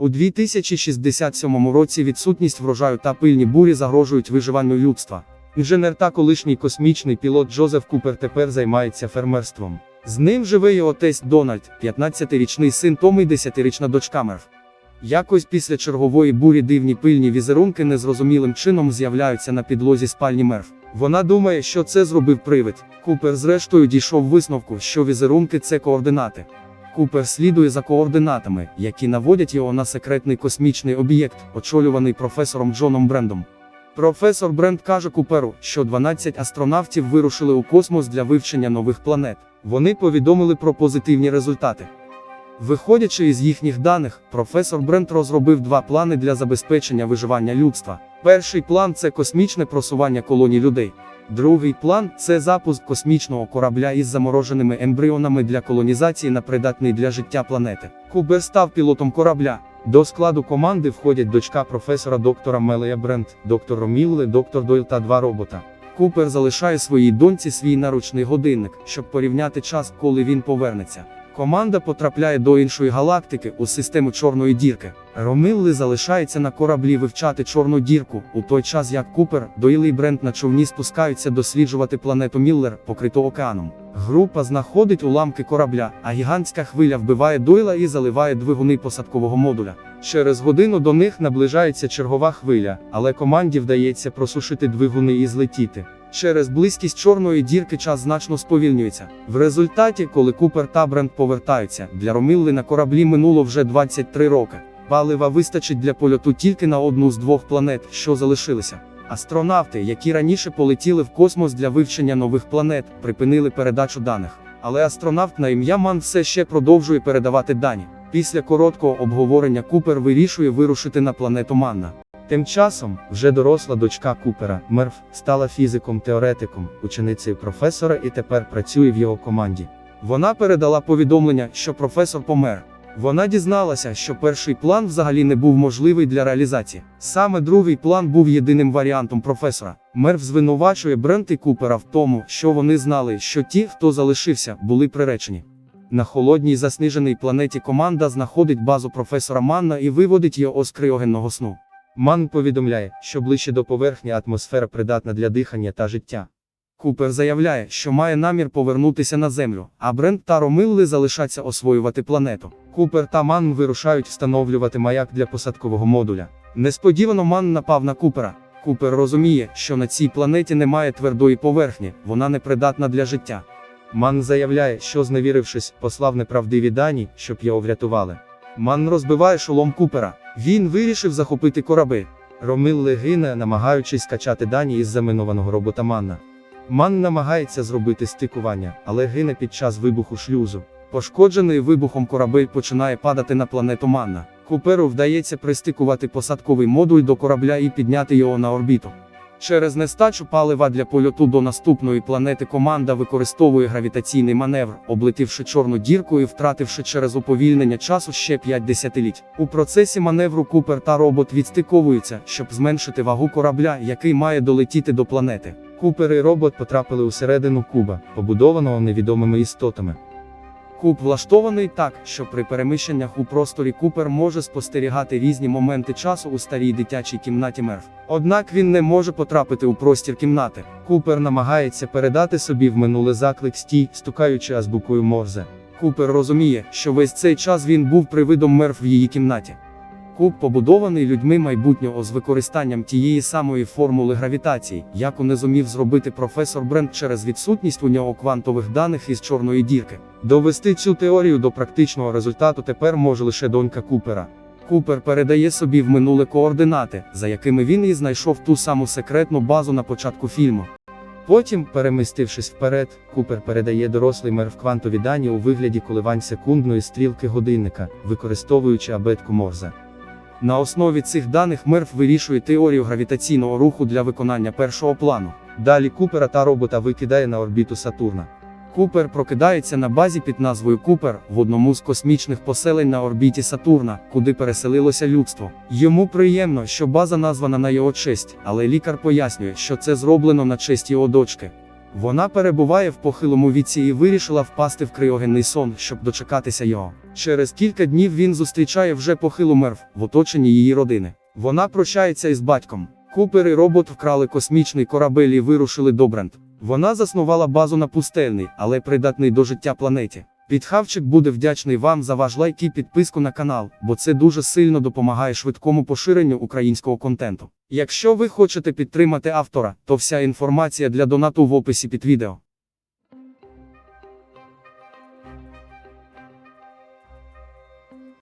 У 2067 році відсутність врожаю та пильні бурі загрожують виживанню людства. Інженер та колишній космічний пілот Джозеф Купер тепер займається фермерством. З ним живе його тесть Дональд, 15-річний син Томи і 10-річна дочка Мерв. Якось після чергової бурі дивні пильні візерунки незрозумілим чином з'являються на підлозі спальні Мерв. Вона думає, що це зробив привид. Купер зрештою дійшов висновку, що візерунки це координати. Купер слідує за координатами, які наводять його на секретний космічний об'єкт, очолюваний професором Джоном Брендом. Професор Бренд каже Куперу, що 12 астронавтів вирушили у космос для вивчення нових планет. Вони повідомили про позитивні результати. Виходячи із їхніх даних, професор Брент розробив два плани для забезпечення виживання людства. Перший план це космічне просування колоній людей. Другий план це запуск космічного корабля із замороженими ембріонами для колонізації на придатний для життя планети. Кубер став пілотом корабля. До складу команди входять дочка професора доктора Мелея Брент, доктор Ромілле, доктор Дойл та два робота. Купер залишає своїй доньці свій наручний годинник, щоб порівняти час, коли він повернеться. Команда потрапляє до іншої галактики у систему Чорної дірки. Ромилли залишається на кораблі вивчати Чорну дірку, у той час як Купер, Дойл і Брент на човні спускаються досліджувати планету Міллер, покриту океаном. Група знаходить уламки корабля, а гігантська хвиля вбиває Дойла і заливає двигуни посадкового модуля. Через годину до них наближається чергова хвиля, але команді вдається просушити двигуни і злетіти. Через близькість чорної дірки час значно сповільнюється. В результаті, коли Купер та Брент повертаються, для Ромілли на кораблі минуло вже 23 роки. Палива вистачить для польоту тільки на одну з двох планет, що залишилися. Астронавти, які раніше полетіли в космос для вивчення нових планет, припинили передачу даних. Але астронавт на ім'я Ман все ще продовжує передавати дані. Після короткого обговорення Купер вирішує вирушити на планету Манна. Тим часом, вже доросла дочка Купера, Мерв, стала фізиком-теоретиком, ученицею професора і тепер працює в його команді. Вона передала повідомлення, що професор помер. Вона дізналася, що перший план взагалі не був можливий для реалізації. Саме другий план був єдиним варіантом професора. Мерв звинувачує Брент і Купера в тому, що вони знали, що ті, хто залишився, були приречені. На холодній засніженій планеті команда знаходить базу професора Манна і виводить його з криогенного сну. Ман повідомляє, що ближче до поверхні атмосфера придатна для дихання та життя. Купер заявляє, що має намір повернутися на землю, а Брент та Ромилли залишаться освоювати планету. Купер та Ман вирушають встановлювати маяк для посадкового модуля. Несподівано Ман напав на Купера. Купер розуміє, що на цій планеті немає твердої поверхні, вона непридатна для життя. Ман заявляє, що, зневірившись, послав неправдиві дані, щоб його врятували. Ман розбиває шолом Купера. Він вирішив захопити корабель. Ромилли гине, намагаючись качати дані із заминованого робота Манна. Ман намагається зробити стикування, але гине під час вибуху шлюзу. Пошкоджений вибухом корабель починає падати на планету Манна. Куперу вдається пристикувати посадковий модуль до корабля і підняти його на орбіту. Через нестачу палива для польоту до наступної планети команда використовує гравітаційний маневр, облетівши чорну дірку і втративши через уповільнення часу ще 5 десятиліть. У процесі маневру Купер та робот відстиковуються, щоб зменшити вагу корабля, який має долетіти до планети. Купер і робот потрапили усередину куба, побудованого невідомими істотами. Куб влаштований так, що при переміщеннях у просторі Купер може спостерігати різні моменти часу у старій дитячій кімнаті Мерв. Однак він не може потрапити у простір кімнати. Купер намагається передати собі в минуле заклик стій, стукаючи азбукою Морзе. Купер розуміє, що весь цей час він був привидом Мерв в її кімнаті. Куб побудований людьми майбутнього з використанням тієї самої формули гравітації, яку не зумів зробити професор Брент через відсутність у нього квантових даних із чорної дірки. Довести цю теорію до практичного результату тепер може лише донька Купера. Купер передає собі в минуле координати, за якими він і знайшов ту саму секретну базу на початку фільму. Потім, перемістившись вперед, Купер передає дорослий мер в квантові дані у вигляді коливань секундної стрілки годинника, використовуючи абетку Морзе. На основі цих даних Мерф вирішує теорію гравітаційного руху для виконання першого плану. Далі Купера та робота викидає на орбіту Сатурна. Купер прокидається на базі під назвою Купер в одному з космічних поселень на орбіті Сатурна, куди переселилося людство. Йому приємно, що база названа на його честь, але лікар пояснює, що це зроблено на честь його дочки. Вона перебуває в похилому віці і вирішила впасти в криогенний сон, щоб дочекатися його. Через кілька днів він зустрічає вже похилу мерв в оточенні її родини. Вона прощається із батьком. Купер і робот вкрали космічний корабель і вирушили до Брент. Вона заснувала базу на пустельний, але придатний до життя планеті. Підхавчик буде вдячний вам за ваш лайк і підписку на канал, бо це дуже сильно допомагає швидкому поширенню українського контенту. Якщо ви хочете підтримати автора, то вся інформація для донату в описі під відео.